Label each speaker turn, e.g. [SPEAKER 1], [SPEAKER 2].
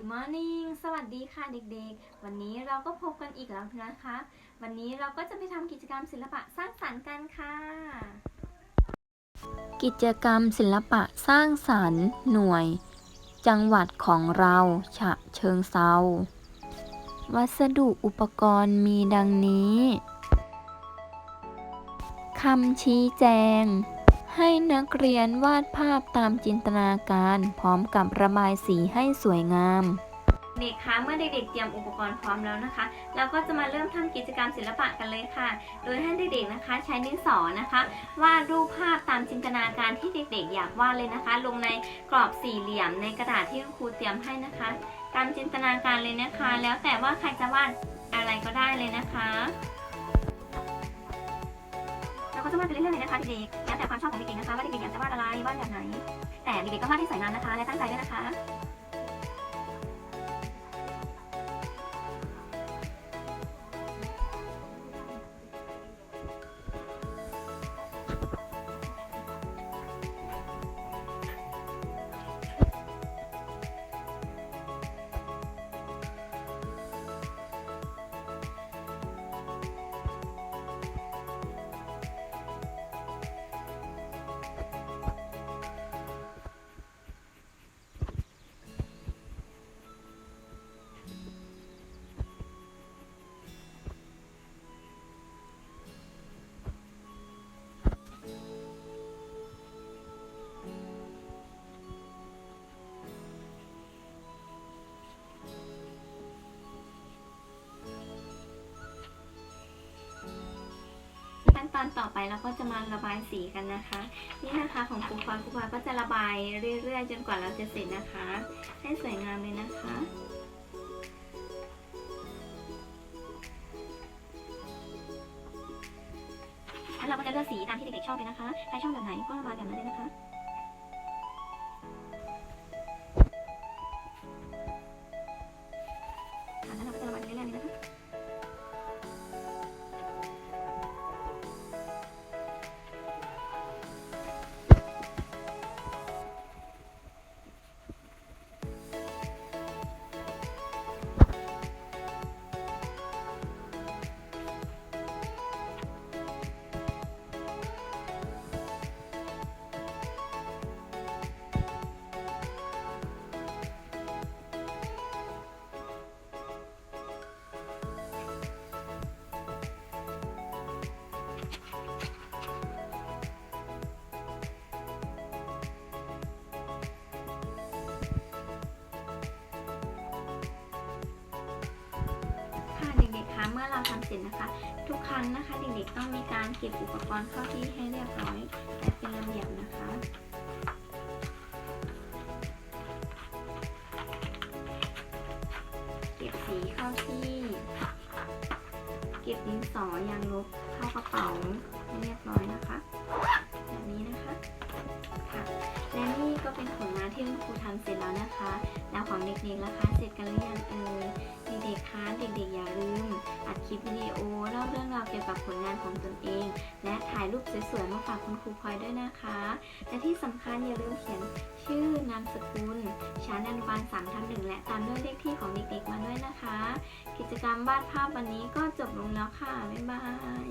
[SPEAKER 1] morning สวัสดีค่ะเด็กๆ วันนี้เราก็พบกันอีกแล้วนะคะ วันนี้เราก็จะไปทำกิจกรรมศิลปะสร้างสรรค์กันค่ะ
[SPEAKER 2] กิจกรรมศิลปะสร้างสรรค์ หน่วย จังหวัดของเราฉะเชิงเซาวัสดุอุปกรณ์มีดังนี้คำชี้แจง ให้นักเรียนวาดภาพตามจินตนาการพร้อมกับระบายสีให้สวยงาม
[SPEAKER 1] เด็กคะเมื่อเด็กๆเตรียมอุปกรณ์พร้อมแล้วนะคะ เราก็จะมาเริ่มทำกิจกรรมศิลปะกันเลยค่ะ โดยให้เด็กๆนะคะใช้ดินสอนะคะวาดรูปภาพตามจินตนาการที่เด็กๆ อยากวาดเลยนะคะ ลงในกรอบสี่เหลี่ยมในกระดาษที่คุณครูเตรียมให้นะคะ ตามจินตนาการเลยนะคะ แล้วแต่ว่าใครจะวาดอะไรก็ได้เลยนะคะ เราก็จะวาดไปเรื่อยๆเลยนะคะเด็กๆ แต่ความชอบของเด็กๆนะคะว่าเด็กๆอยากจะวาดอะไรวาดแบบไหน แต่เด็กๆก็วาดให้สวยงามนะคะ และตั้งใจด้วยนะคะ ตอนต่อไปเราก็จะมาระบายสีกันนะคะ นี่นะคะของครูพลอยครูพลอยก็จะระบายเรื่อยๆ จนกว่าเราจะเสร็จนะคะ ให้สวยงามเลยนะคะแล้วเราก็จะเลือกสีตามที่เด็กๆชอบเลยนะคะ ใครชอบแบบไหนก็ระบายแบบนั้นเลยนะคะ เมื่อเราทำเสร็จนะคะ ทุกครั้งนะคะ เด็กๆต้องมีการเก็บอุปกรณ์เข้าที่ให้เรียบร้อยและเป็นระเบียบนะคะเก็บสีเข้าที่ เก็บดินสอยางลบเข้ากระเป๋าให้เรียบร้อยนะคะ แบบนี้นะคะค่ะ และนี่ก็เป็นผลงานที่คุณครูทำเสร็จแล้วนะคะ แล้วของเด็กๆล่ะคะ เสร็จกันหรือยังเอ่ยเด็กๆคะ ลิปวิดีโอเล่าเรื่องราวเกี่ยวกับผลงานของตนเอง และถ่ายรูปสวยๆมาฝากคุณครูพลอยด้วยนะคะ และที่สำคัญอย่าลืมเขียนชื่อนามสกุลชั้นอนุบาลสามทับหนึ่งและตามด้วยเลขที่ของเด็กๆมาด้วยนะคะ กิจกรรมวาดภาพวันนี้ก็จบลงแล้วค่ะบ๊ายบาย